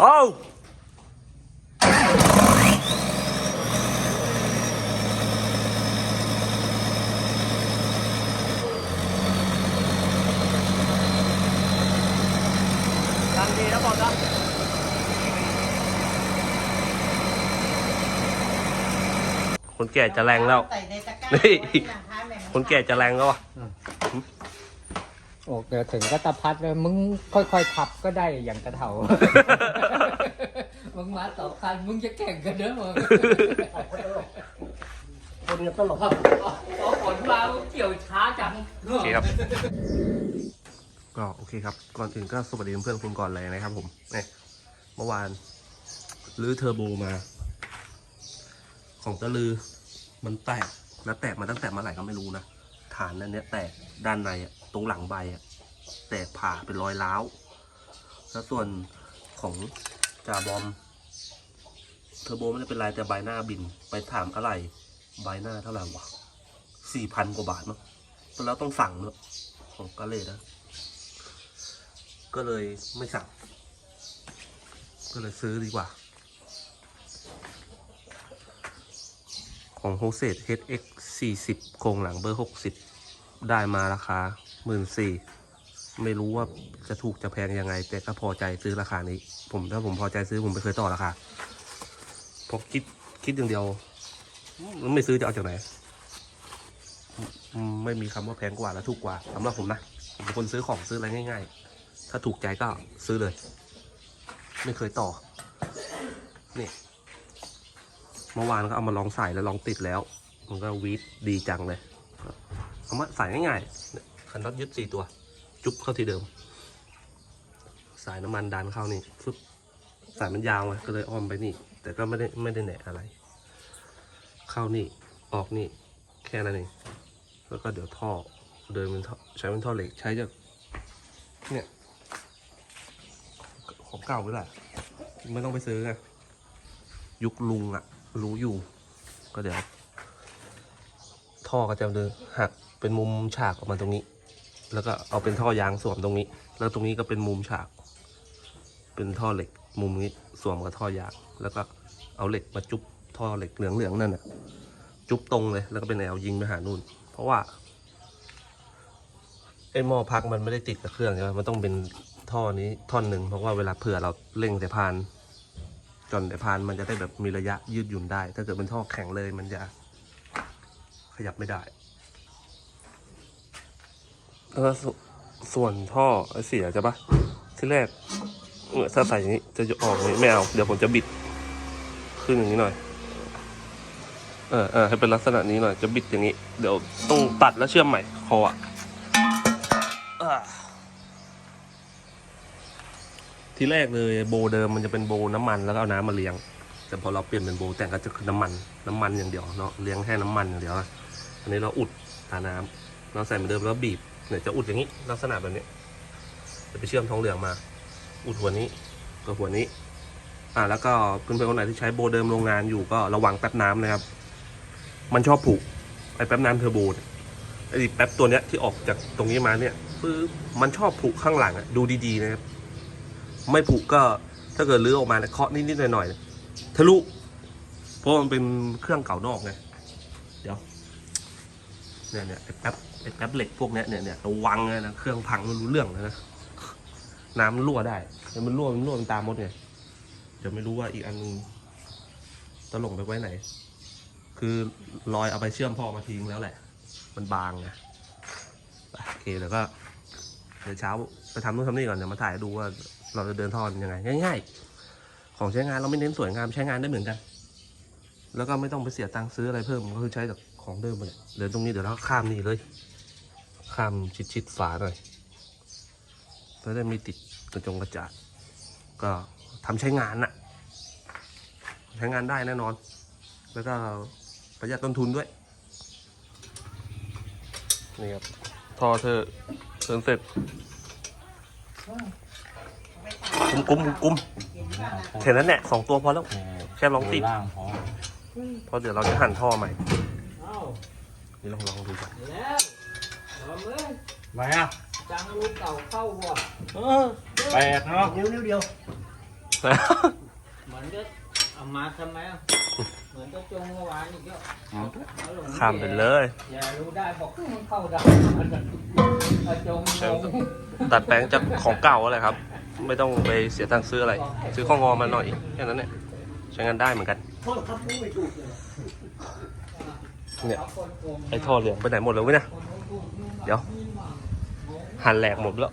โอ้าดังดีนะบอกนะคนแก่จะแรงแล้ว ใส่ในตะกร้านี่ ไว้ที่หลังท้ายแม่งคนแก่จะแรงแล้ววะ โอ้เดี๋ยวถึงก็ตะพัดเลยมึงค่อยๆขับก็ได้อย่างกระเถา มึงมาต่อคันมึงจะแข่งกันเด้อมึงคนเนี่ยตลกพอฝนมามึงเกี่ยวช้าจังโอเคครับ ก็โอเคครับ ก่อนอื่นก็สวัสดีเพื่อนๆคุณก่อนเลยนะครับผมเนี่ยเมื่อวานรื้อเทอร์โบมา ของตะลือ มันแตกแล้วแตกมาตั้งแต่เมื่อไหร่ก็ไม่รู้นะฐานนั้นเนี้ยแตกด้านในอะตรงหลังใบอะ แตกผ่าเป็นรอยร้าว แล้วส่วนของจ่าบอม เทอร์โบไม่ได้เป็นไรแต่ใบหน้าบิน ไปถามอะไรใบหน้าเท่าไหร่วะสี่พันกว่าบาทมั้งแล้วต้องสั่งเนอะของกาเลนะ ก็เลยไม่สั่ง ก็เลยซื้อดีกว่า ของโฮเซต HX 40โครงหลังเบอร์ 60 ได้มาราคา 14,000 ไม่รู้ว่าจะถูกจะแพงยังไง แต่ก็พอใจซื้อราคานี้ ผมถ้าผมพอใจซื้อผมไม่เคยต่อราคาเพราะคิดคิดอย่างเดียวไม่ซื้อจะเอาจากไหน ไม่มีคำว่าแพงกว่าและถูกกว่าสำหรับผมนะผมเป็นคนซื้อของซื้ออะไรง่าย ๆ ถ้าถูกใจก็ซื้อเลย ไม่เคยต่อนี่เมื่อวานก็เอามาลองใส่แล้วลองติดแล้ว มันก็วีดดีจังเลยเอามาใส่ง่ายๆคันน็อตยึดสี่ตัว จุ๊บเข้าที่เดิม สายน้ำมันดันเข้านี่ฟึบสายมันยาวไงก็เลยอ้อมไปนี่ แต่ก็ไม่ได้ไม่ได้แหนะอะไร เข้านี่ออกนี่ แค่นั้นเองแล้วก็เดี๋ยวท่อเดินเป็นท่อใช้เป็นท่อเหล็กใช้จากเนี่ยของเก่าไปแหละไม่ต้องไปซื้อไงยุคลุงอะรู้อยู่ ก็เดี๋ยว ท่อก็จะเดินหักเป็นมุมฉากออกมาตรงนี้ แล้วก็เอาเป็นท่อยางสวมตรงนี้ แล้วตรงนี้ก็เป็นมุมฉาก เป็นท่อเหล็ก มุมนี้สวมกับท่อยาง แล้วก็เอาเหล็กมาจุ๊บท่อเหล็กเหลืองๆนั่นน่ะ จุ๊บตรงเลย แล้วก็เป็นแนวยิงไปหานู่น เพราะว่าไอ้หม้อพักมันไม่ได้ติดกับเครื่องใช่ไหมมันต้องเป็นท่อนี้ท่อนหนึ่งเพราะว่าเวลาเผื่อเราเร่งแต่พานจนแต่พานมันจะได้แบบมีระยะยืดหยุ่นได้ ถ้าเกิดเป็นท่อแข็งเลยมันจะขยับไม่ได้ แล้วสส่วนท่อเสียใช่ปะที่แรกเออถ้าใส่อย่างนี้จะออกนี้ไม่เอา เดี๋ยวผมจะบิด ขึ้นอย่างนี้หน่อย เออเออให้เป็นลักษณะนี้หน่อย จะบิดอย่างนี้ เดี๋ยวต้องตัดแล้วเชื่อมใหม่ คออะที่แรกเลยโบเดิมมันจะเป็นโบน้ำมันแล้วก็เอาน้ำมาเลี้ยง แต่พอเราเปลี่ยนเป็นโบแต่งก็จะคือน้ำมัน น้ำมันอย่างเดียวเนาะเลี้ยงแค่น้ำมันอย่างเดียวนะอันนี้เราอุดทาน้ำเราใส่เหมือนเดิมแล้วบีบ เนี่ยจะอุดอย่างนี้ลักษณะแบบนี้ จะไปเชื่อมทองเหลืองมา อุดหัวนี้กับหัวนี้ อ่าแล้วก็เพื่อนๆคนไหนที่ใช้โบเดิมโรงงานอยู่ก็ระวังแป๊บน้ำนะครับ มันชอบผุไอ้แป๊บน้ำเทอร์โบไอ้แป๊บตัวเนี้ยที่ออกจากตรงนี้มาเนี่ยปึ๊บมันชอบผุข้างหลังอะดูดีๆนะครับ ไม่ผุก็ถ้าเกิดลื้อออกมาเนี่ยเคาะนิดๆหน่อยๆทะลุเพราะมันเป็นเครื่องเก่านอกไงเดี๋ยวเนี่ยเนี่ยไอ้แป๊บ ไอ้แป๊บเหล็กพวกเนี้ยเนี่ยเนี่ยระวังเลยนะเครื่องพังไม่รู้เรื่องเลยนะน้ำมันรั่วได้เดี๋ยวมันรั่วมันรั่วมันตามมดไงเดี๋ยวไม่รู้ว่าอีกอันนึงตลงไปไว้ไหน คือลอยเอาไปเชื่อมพ่อมาทิ้งแล้วแหละ มันบางไงโอเคแล้วก็เดี๋ยวเช้าไปทำนู่นทำนี่ก่อนเดี๋ยวมาถ่ายดูว่าเราจะเดินท่อยังไงง่าย ๆ ของใช้งานเราไม่เน้นสวยงามใช้งานได้เหมือนกัน แล้วก็ไม่ต้องไปเสียตังค์ซื้ออะไรเพิ่มก็คือใช้จากของเดิมไปเลยเดินตรงนี้เดี๋ยวเราข้ามนี่เลย ข้ามชิดๆฝาหน่อยแล้วได้ไม่ติดกระจงกระจาดก็ทำใช้งานน่ะ ใช้งานได้แน่นอน แล้วก็ประหยัดต้นทุนด้วย นี่ครับท่อเธอเทิร์นเสร็จกุ้มกุ้มกุ้มแค่นั้นแหละสองตัวพอแล้ว แค่ลองติดล่างพอเพราะเดี๋ยวเราจะหั่นท่อใหม่เอ้านี่ลองลองดูก่อน แล้วลองเลย มาอะจังรูเก่าเข้าว่ะแปลกเนาะนิ้วนิ้วเดียวเหมือนจะเอามาทำไมอะเหมือนจะจงเมื่อวานอีกเยอะข้ามไปเลยอย่ารู้ได้บอกมึงเข้าได้เอาจงงงตัดแปลงจากของเก่าอะไรครับ ไม่ต้องไปเสียตังค์ซื้ออะไร ซื้อข้องอมาหน่อยแค่นั้นเนี่ยใช้งานได้เหมือนกันโทษครับพูดไม่ถูกเลยเนี่ยไอ้ท่อเหลืองไปไหนหมดแล้ววะเนี่ยเดี๋ยว หั่นแหลกหมดแล้ว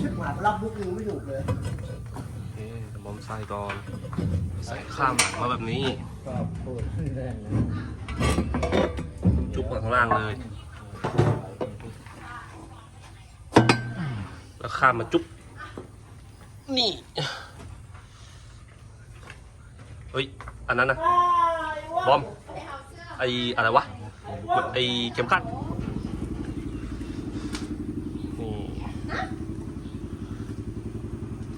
ชิบหายรับมุกนึงไม่ถูกเลยเอ๊ะเดี๋ยวมอมใส่ก่อน ใส่ข้ามหลังมาแบบนี้ก็พูดเรื่องนะจุกมาข้างล่างเลย แล้วข้ามมาจุ๊บนี่ เฮ้ย อันนั้นนะบอม ไออะไรวะ ไอเข็มขัด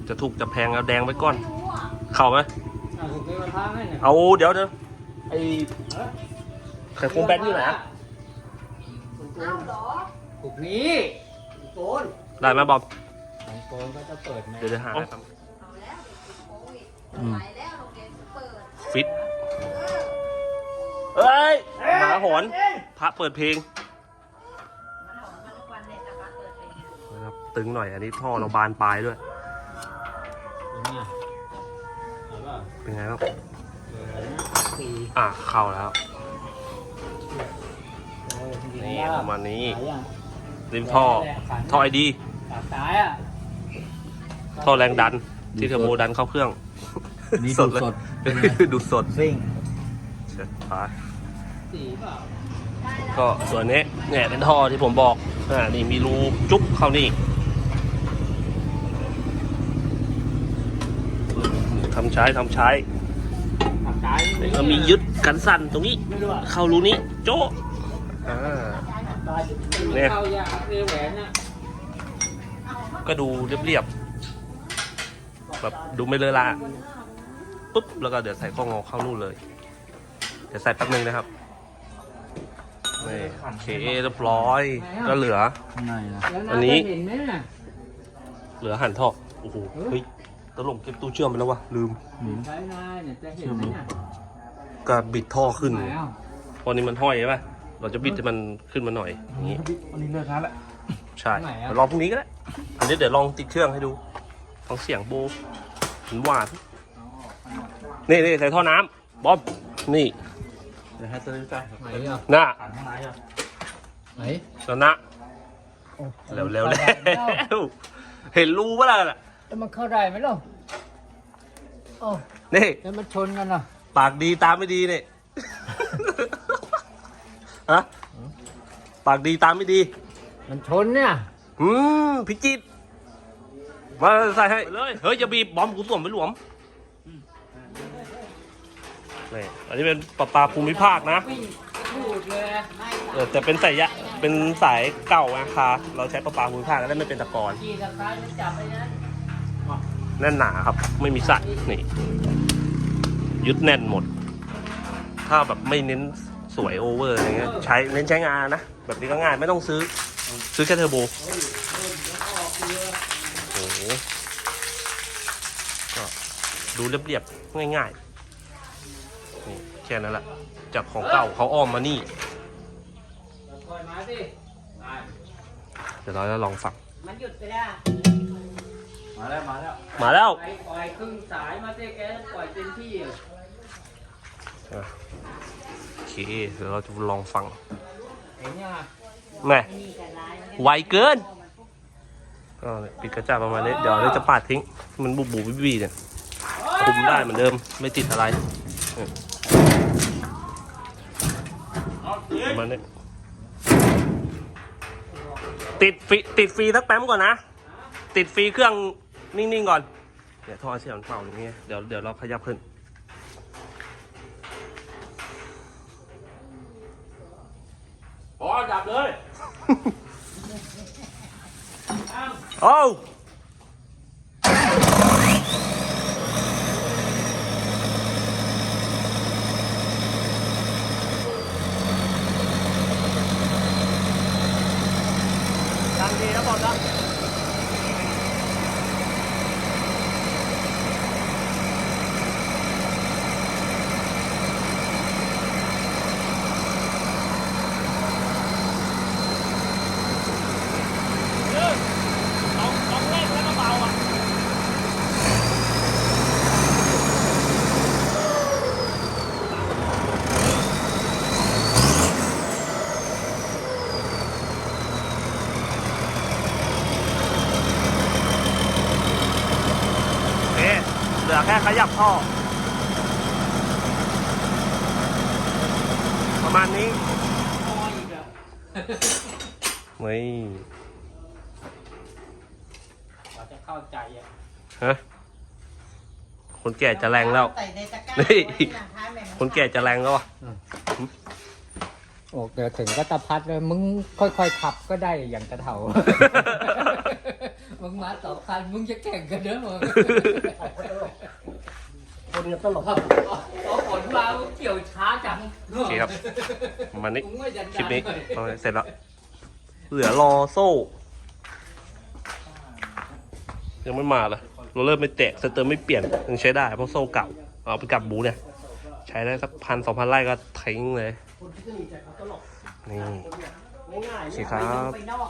จะถูกจะแพงเอาแดงไว้ก่อน เข้าไหมเอาถูกไปวันพระไหมเนี่ยเอาเดี๋ยวเดี๋ยวไอไข่โครงแบนอยู่ไหนอะถูกนี้โกนได้ไหมบอมของโกนก็จะเปิดไหมเดี๋ยวจะหาให้ครับเอาแล้วเดี๋ยวติดโควิดไปแล้วโรงเรียนเปิดฟิตเอ้ยหมาหอนพระเปิดเพลงมันหอนมาทุกวันเนี่ยแต่ว่าเปิดเป็นนะครับตึงหน่อยอันนี้ท่อเราบานปลายด้วย เป็นไงเอาป่ะเป็นไงบ้างเปิดนะสี่อะเข้าแล้วโอ้ยดีนี่แล้วประมาณนี้หายยังริมท่อท่อไอดีปากซ้ายอะท่อแรงดัน ที่เทอร์โบดันเข้าเครื่องนี่สดูดเลยสดดูสดซิ่งเสร็จไปสี่เปล่าก็ส่วนนี้เนี่ยเป็นท่อที่ผมบอกอ่านี่มีรูจุ๊บเข้านี่ ทำใช้ทำใช้ปากซ้ายแล้วก็มียึดกันสั่นตรงนี้ไม่รู้อะเข้ารูนี้ โจ๊ะอ่าเนี่ยเข้ายากเรียแหวนน่ะก็ดูเรียบๆแบบดูไม่เลอะละปุ๊บ แล้วก็เดี๋ยวใส่ข้องอเข้านู่นเลย เดี๋ยวใส่แป๊บนึงนะครับนี่โอเคเรียบร้อย ก็เหลือข้างในนะแล้วอันนี้าจะเห็นไหมน่ะเหลือหั่นท่อโอ้โหเฮ้ย ตลกเก็บตู้เชื่อมไปแล้ววะลืมใช้นายเนี่ยจะเห็นไหมน่ะก็บิดท่อขึ้นไหนอะเพราะนี้มันห้อยใช่ปะเราจะบิดให้มันขึ้นมาหน่อยอย่างนี้อันนี้เลิกงานแล้วใช่เดี๋ยวลองพรุ่งนี้ก็ได้อันนี้เดี๋ยวลองติดเครื่องให้ดูฟังเสียงโบมันหวานนี่นี่ใส่ท่อน้ำบอมนี่เดี๋ยวให้ตัวนี้ไปไหนอะหน้าผ่านข้างในอะไหนชนะเร็วเร็วเร็วเห็นรูปะล่ะ แล้วมันเข้าได้ไหมล่ะโอ้นี่ แล้วมันชนกันอะปากดีตามไม่ดีเนี่ย ฮะ ปากดีตามไม่ดี มันชนเนี่ยอืมพิจิตรมาใส่ให้เลย เฮ้ยอย่าบีบบอมกูสวมไปหลวมนี่อันนี้เป็นปลาปลาภูมิภาคนะวิ่งพูดเลยอะเออแต่เป็นสายยะเป็นสายเก่านะคะเราใช้ปลาปลาภูมิภาคแล้วไม่เป็นตะกอน ขี่สะพายมันจับไปนั้น แน่นหนาครับ ไม่มีสัตว์นี่ยึดแน่นหมด ถ้าแบบไม่เน้นสวยโอเวอร์อะไรเงี้ยใช้เน้นใช้งานนะ แบบนี้ก็ง่ายไม่ต้องซื้อ ซื้อแค่เทอร์โบโอ้โหก็ดูเรียบๆ ง่ายๆนี่แค่นั้นแหละจากของเก่าเขาอ้อมมานี่เดี๋ยวเราจะลองฟังมันหยุดไปได้ว มาแล้วมาแล้วมาแล้ว ไปปล่อยครึ่งสายมาสิแกปล่อยเต็มที่อะอะโอเคเดี๋ยวเราจะลองฟังเห็นยังอะแม่มีแต่ร้ายมันก็ไวเกินก็ปิดกระจาประมาณนี้ เดี๋ยวเราจะปาดทิ้ง มันบุบบุบบี้ๆเนี่ย คุมได้เหมือนเดิม ไม่ติดอะไรเออประมาณนี้ติดฟรีติดฟรีสักแป๊มก่อนนะ ติดฟรีเครื่อง นิ่งๆก่อน เดี๋ยวท่อเสียงเป่าอย่างเงี้ยเดี๋ยวเดี๋ยวเราขยับขึ้น พอจับเลย โอ้วดังดีนะบอลนะ เหลือ แค่ขยับท่อ ประมาณนี้พออีกอะไม่กว่าจะเข้าใจอะฮะคนแก่จะแรงแล้ว ใส่ในตะกร้านี่ไว้ที่หลังท้ายแม่งคนแก่จะแรงแล้ววะโอ้เดี๋ยวถึงก็ตะพัดเลยมึงค่อยๆขับก็ได้อย่างกระเถา มึงมาสองคันมึงจะแข่งกันเด้อมึงคนเนี่ยตลกพอฝนมามึงเกี่ยวช้าจังโอเคครับประมาณนี้มึงไม่จัดคลิปการนี้เลยเอาไว้เสร็จแล้ว เหลือรอโซ่ ยังไม่มาเลยเราเริ่มไม่แตกสเตอร์ไม่เปลี่ยนยังใช้ได้เพราะโซ่เก่าเอาไปกลับบูเนี่ยใช้ได้สักพันสองพันไร่ก็ทิ้งเลยคนที่สนิทใจเขาตลกนี่ง่ายๆสิครับไปนอก